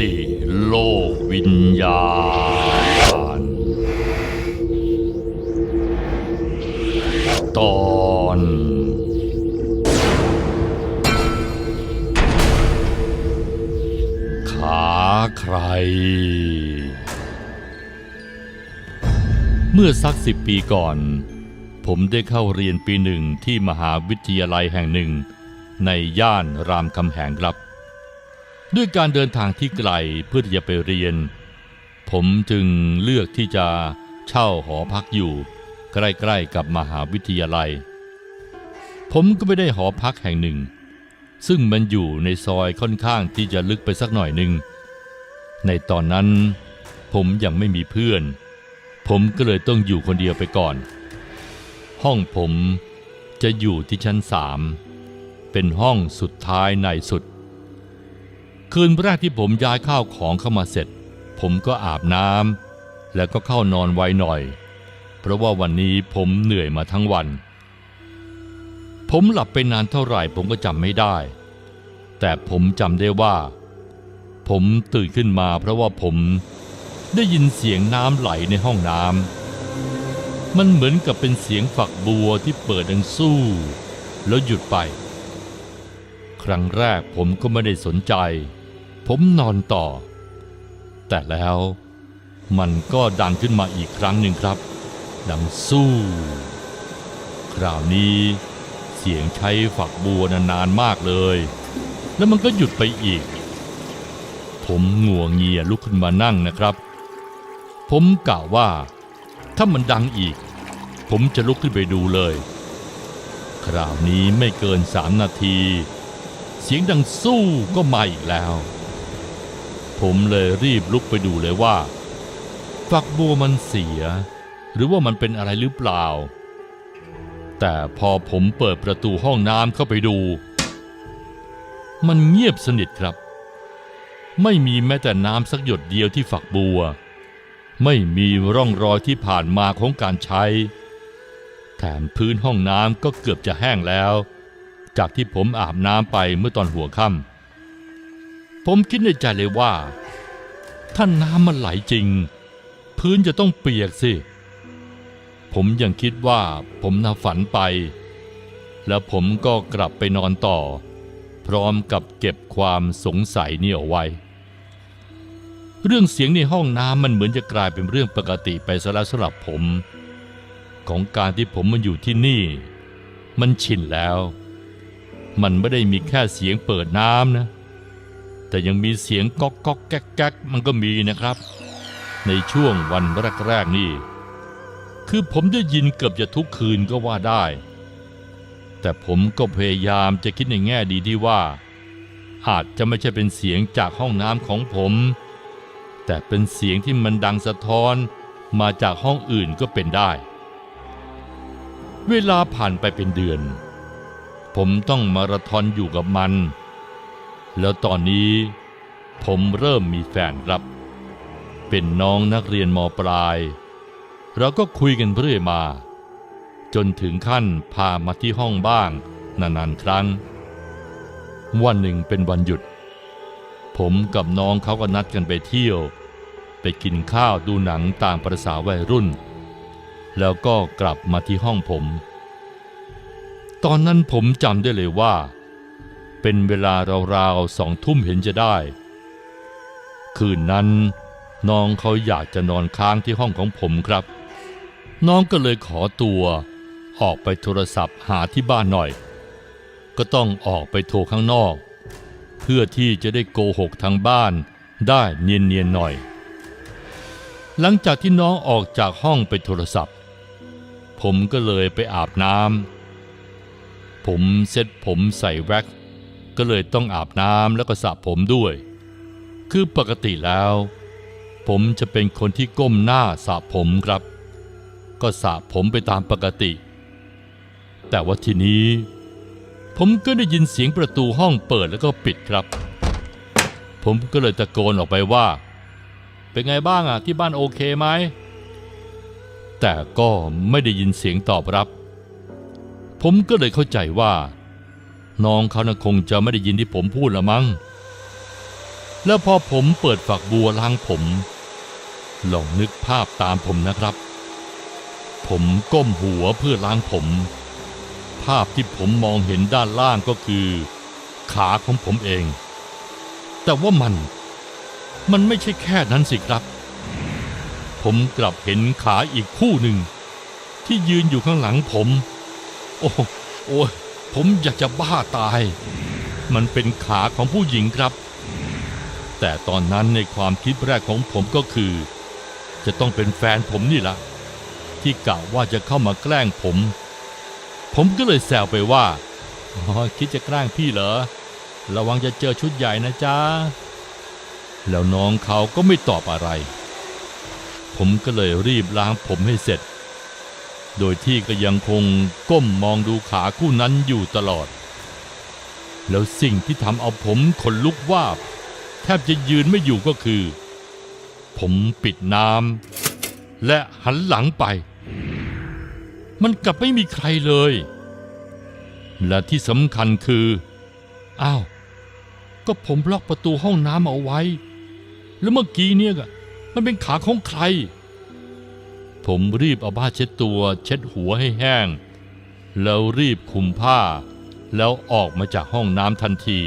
ติโลกวิญญาณ ตอนขาใคร เมื่อสักสิบปีก่อน ผมได้เข้าเรียนปีหนึ่งที่มหาวิทยาลัยแห่งหนึ่ง ในย่านรามคำแหงครับ ด้วยการเดินทางที่ไกลเพื่อที่จะไปเรียน ผมจึงเลือกที่จะเช่าหอพักอยู่ ใกล้ๆกับมหาวิทยาลัย ผมก็ไม่ได้หอพักแห่งหนึ่ง ซึ่งมันอยู่ในซอยค่อนข้างที่จะลึกไปสักหน่อยหนึ่ง ในตอนนั้นผมยังไม่มีเพื่อน ผมก็เลยต้องอยู่คนเดียวไปก่อน ห้องผมจะอยู่ที่ชั้นสามเป็นห้องสุดท้ายในสุด คืนแรกที่ผมย้ายข้าวของเข้ามาเสร็จ ผมก็อาบน้ำแล้วก็เข้านอนไวหน่อย เพราะว่าวันนี้ผมเหนื่อยมาทั้งวัน ผมหลับไปนานเท่าไหร่ผมก็จำไม่ได้ แต่ผมจำได้ว่า ผมตื่นขึ้นมาเพราะว่าผมได้ยินเสียงน้ำไหลในห้องน้ำมันเหมือนกับเป็นเสียงฝักบัวที่เปิดดังสู้ แล้วหยุดไป ครั้งแรกผมก็ไม่ได้สนใจ ผมนอนต่อ แต่แล้วมันก็ดังขึ้นมาอีกครั้งหนึ่งครับ ดังสู้ คราวนี้เสียงใช้ฝักบัวนานๆมากเลย แล้วมันก็หยุดไปอีก ผมงัวงเงียลุกขึ้นมานั่งนะครับ ผมกล่าวว่า ถ้ามันดังอีก ผมจะลุกขึ้นไปดูเลย คราวนี้ไม่เกินสามนาที เสียงดังสู้ก็มาอีกแล้ว ผมเลยรีบลุกไปดูเลยว่า ฝักบัวมันเสีย หรือว่ามันเป็นอะไรหรือเปล่า แต่พอผมเปิดประตูห้องน้ำเข้าไปดู มันเงียบสนิทครับ ไม่มีแม้แต่น้ำสักหยดเดียวที่ฝักบัว ไม่มีร่องรอยที่ผ่านมาของการใช้ แถมพื้นห้องน้ำก็เกือบจะแห้งแล้ว จากที่ผมอาบน้ำไปเมื่อตอนหัวค่ำ ผมคิดในใจเลยว่า ถ้าน้ำมันไหลจริง พื้นจะต้องเปียกสิ ผมยังคิดว่าผมน่าฝันไป แล้วผมก็กลับไปนอนต่อ พร้อมกับเก็บความสงสัยนี่เอาไว้ เรื่องเสียงในห้องน้ำมันเหมือนจะกลายเป็นเรื่องปกติไปซะแล้วสำหรับผม ของการที่ผมมาอยู่ที่นี่ มันชินแล้ว มันไม่ได้มีแค่เสียงเปิดน้ำนะ แต่ยังมีเสียงก๊อกก๊อกแก๊กแก๊กมันก็มีนะครับ ในช่วงวันแรกๆนี่ คือผมได้ยินเกือบจะทุกคืนก็ว่าได้ แต่ผมก็พยายามจะคิดในแง่ดีที่ว่า อาจจะไม่ใช่เป็นเสียงจากห้องน้ำของผม แต่เป็นเสียงที่มันดังสะท้อนมาจากห้องอื่นก็เป็นได้ เวลาผ่านไปเป็นเดือน ผมต้องมาราธอนอยู่กับมัน แล้วตอนนี้ผมเริ่มมีแฟนครับ เป็นน้องนักเรียนมปลาย เราก็คุยกันเรื่อยมา จนถึงขั้นพามาที่ห้องบ้างนานๆครั้ง วันหนึ่งเป็นวันหยุด ผมกับน้องเขาก็นัดกันไปเที่ยว ไปกินข้าวดูหนังตามประษาวัยรุ่น แล้วก็กลับมาที่ห้องผม ตอนนั้นผมจำได้เลยว่า เป็นเวลาราวๆสองทุ่มเห็นจะได้ คืนนั้นน้องเขาอยากจะนอนค้างที่ห้องของผมครับ น้องก็เลยขอตัว ออกไปโทรศัพท์หาที่บ้านหน่อย ก็ต้องออกไปโทรข้างนอก เพื่อที่จะได้โกหกทางบ้านได้เนียนๆหน่อย หลังจากที่น้องออกจากห้องไปโทรศัพท์ ผมก็เลยไปอาบน้ำผมเซ็ตผมใส่แว็กซ์ ก็เลยต้องอาบน้ำแล้วก็สระผมด้วย คือปกติแล้ว ผมจะเป็นคนที่ก้มหน้าสระผมครับ ก็สระผมไปตามปกติ แต่ว่าทีนี้ ผมก็ได้ยินเสียงประตูห้องเปิดแล้วก็ปิดครับ ผมก็เลยตะโกนออกไปว่า เป็นไงบ้างอะที่บ้านโอเคไหมแต่ก็ไม่ได้ยินเสียงตอบรับ ผมก็เลยเข้าใจว่า น้องเขานะคงจะไม่ได้ยินที่ผมพูดละมั้ง แล้วพอผมเปิดฝักบัวล้างผม ลองนึกภาพตามผมนะครับ ผมก้มหัวเพื่อล้างผม ภาพที่ผมมองเห็นด้านล่างก็คือ ขาของผมเอง แต่ว่ามัน มันไม่ใช่แค่นั้นสิครับ ผมกลับเห็นขาอีกคู่หนึ่ง ที่ยืนอยู่ข้างหลังผม โอ้โอ้ย ผมอยากจะบ้าตาย มันเป็นขาของผู้หญิงครับ แต่ตอนนั้นในความคิดแรกของผมก็คือ จะต้องเป็นแฟนผมนี่ละที่กะว่าจะเข้ามาแกล้งผม ผมก็เลยแซวไปว่าอ๋อคิดจะแกล้งพี่เหรอ ระวังจะเจอชุดใหญ่นะจ๊ะ แล้วน้องเขาก็ไม่ตอบอะไร ผมก็เลยรีบล้างผมให้เสร็จ โดยที่ก็ยังคงก้มมองดูขาคู่นั้นอยู่ตลอด แล้วสิ่งที่ทำเอาผมขนลุกว่าบแทบจะยืนไม่อยู่ก็คือ ผมปิดน้ำและหันหลังไป มันกลับไม่มีใครเลย และที่สำคัญคือ อ้าว ก็ผมล็อกประตูห้องน้ำเอาไว้ แล้วเมื่อกี้เนี่ยก็มันเป็นขาของใคร ผมรีบเอาผ้าเช็ดตัวเช็ดหัวให้แห้ง แล้วรีบคลุมผ้า แล้วออกมาจากห้องน้ำทันที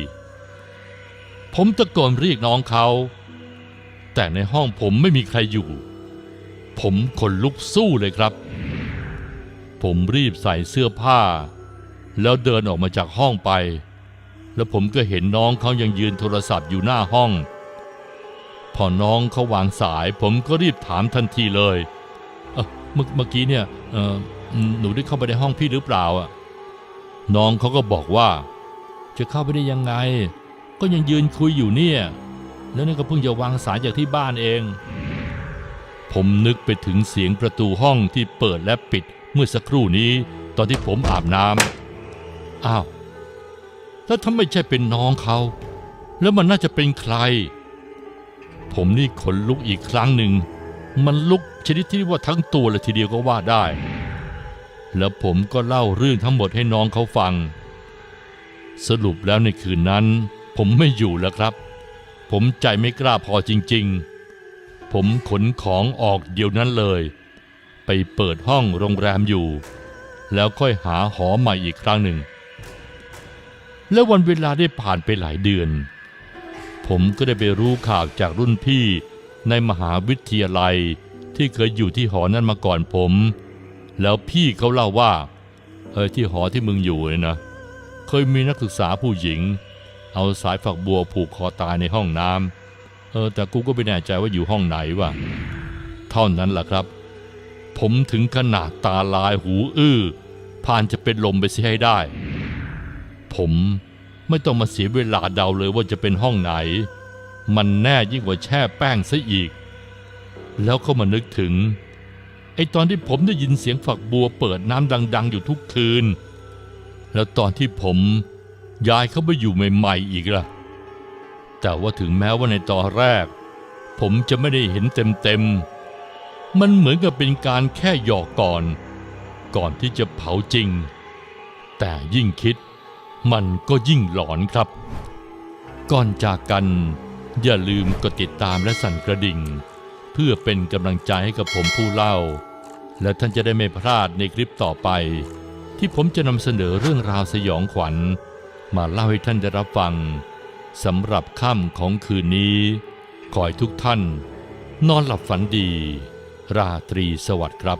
ผมตะโกนเรียกน้องเขา แต่ในห้องผมไม่มีใครอยู่ ผมขนลุกสู้เลยครับ ผมรีบใส่เสื้อผ้า แล้วเดินออกมาจากห้องไป แล้วผมก็เห็นน้องเขายังยืนโทรศัพท์อยู่หน้าห้อง พอน้องเขาวางสาย ผมก็รีบถามทันทีเลย เมื่อกี้เนี่ยหนูได้เข้าไปในห้องพี่หรือเปล่าอะน้องเขาก็บอกว่า จะเข้าไปได้ยังไง ก็ยังยืนคุยอยู่เนี่ย แล้วนี่ก็เพิ่งจะวางสายจากที่บ้านเอง ผมนึกไปถึงเสียงประตูห้องที่เปิดและปิดเมื่อสักครู่นี้ ตอนที่ผมอาบน้ำอ้าวแล้วถ้าไม่ใช่เป็นน้องเขา แล้วมันน่าจะเป็นใคร ผมนี่ขนลุกอีกครั้งหนึ่ง มันลุกชนิดที่ว่าทั้งตัวเลยทีเดียวก็ว่าได้ แล้วผมก็เล่าเรื่องทั้งหมดให้น้องเขาฟัง สรุปแล้วในคืนนั้น ผมไม่อยู่แล้วครับ ผมใจไม่กล้าพอจริง ๆ ผมขนของออกเดี๋ยวนั้นเลย ไปเปิดห้องโรงแรมอยู่ แล้วค่อยหาหอใหม่อีกครั้งหนึ่ง แล้ววันเวลาได้ผ่านไปหลายเดือน ผมก็ได้ไปรู้ข่าวจากรุ่นพี่ ในมหาวิทยาลัยที่เคยอยู่ที่หอนั้นมาก่อนผม แล้วพี่เขาเล่าว่าเออที่หอที่มึงอยู่เนี่ยนะ เคยมีนักศึกษาผู้หญิง เอาสายฝักบัวผูกคอตายในห้องน้ำเออแต่กูก็ไม่แน่ใจว่าอยู่ห้องไหนวะเท่านั้นแหละครับ ผมถึงขนาดตาลายหูอื้อผ่านจะเป็นลมไปเสียให้ได้ ผมไม่ต้องมาเสียเวลาเดาเลยว่าจะเป็นห้องไหน มันแน่ยิ่งกว่าแช่แป้งซะอีก แล้วก็มานึกถึง ไอ้ตอนที่ผมได้ยินเสียงฝักบัวเปิดน้ำดัง ๆ อยู่ทุกคืน แล้วตอนที่ผมย้ายเข้าไปอยู่ใหม่ ๆ อีกล่ะ แต่ว่าถึงแม้ว่าในตอนแรก ผมจะไม่ได้เห็นเต็ม ๆ มันเหมือนกับเป็นการแค่หยอกก่อน ก่อนที่จะเผาจริง แต่ยิ่งคิดมันก็ยิ่งหลอนครับ ก่อนจากกัน อย่าลืมกดติดตามและสั่นกระดิ่ง เพื่อเป็นกำลังใจให้กับผมผู้เล่า และท่านจะได้ไม่พลาดในคลิปต่อไป ที่ผมจะนำเสนอเรื่องราวสยองขวัญ มาเล่าให้ท่านได้รับฟังสำหรับค่ำของคืนนี้ขอให้ทุกท่าน นอนหลับฝันดี ราตรีสวัสดิ์ครับ